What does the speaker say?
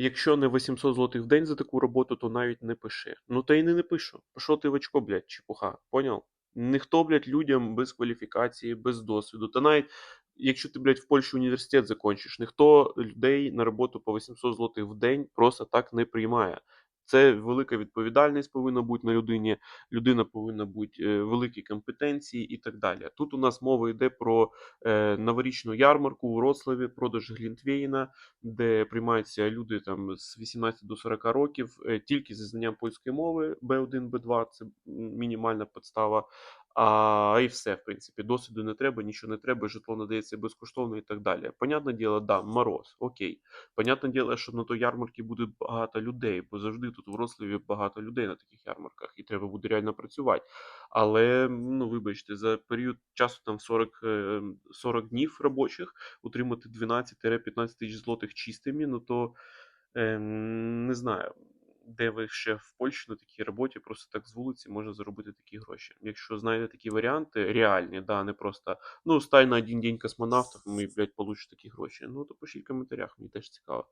Якщо не 800 злотих в день за таку роботу, то навіть не пиши. Ну та й не напишу. Пішов ти в очко, блядь, чепуха. Поняв? Ніхто, блядь, людям без кваліфікації, без досвіду. Та навіть якщо ти, блядь, в Польщі університет закончиш, ніхто людей на роботу по 800 злотих в день просто так не приймає. Це велика відповідальність повинна бути на людині. Людина повинна бути е, великі компетенції і так далі. Тут у нас мова йде про е, новорічну ярмарку у Вроцлаві, продаж Глінтвейна, де приймаються люди там з 18 до 40 років е, тільки зі знанням польської мови B1, B2, це мінімальна підстава. А і все, в принципі, досвіду не треба, нічого не треба, житло надається безкоштовно і так далі. Понятне діло, да, мороз, окей. Понятне діло, що на той ярмарці буде багато людей, бо завжди тут в Вроцлаві багато людей на таких ярмарках, і треба буде реально працювати. Але ну вибачте, за період часу там 40, е, 40 днів робочих утримати 12-15 тисяч злотих чистими, ну то е, не знаю. Де ви ще в Польщі на такій роботі, просто так з вулиці можна заробити такі гроші. Якщо знаєте такі варіанти, реальні, да, не просто ну, стай на один день космонавтом і, блядь, получиш такі гроші. Ну, то пишіть в коментарях, мені теж цікаво.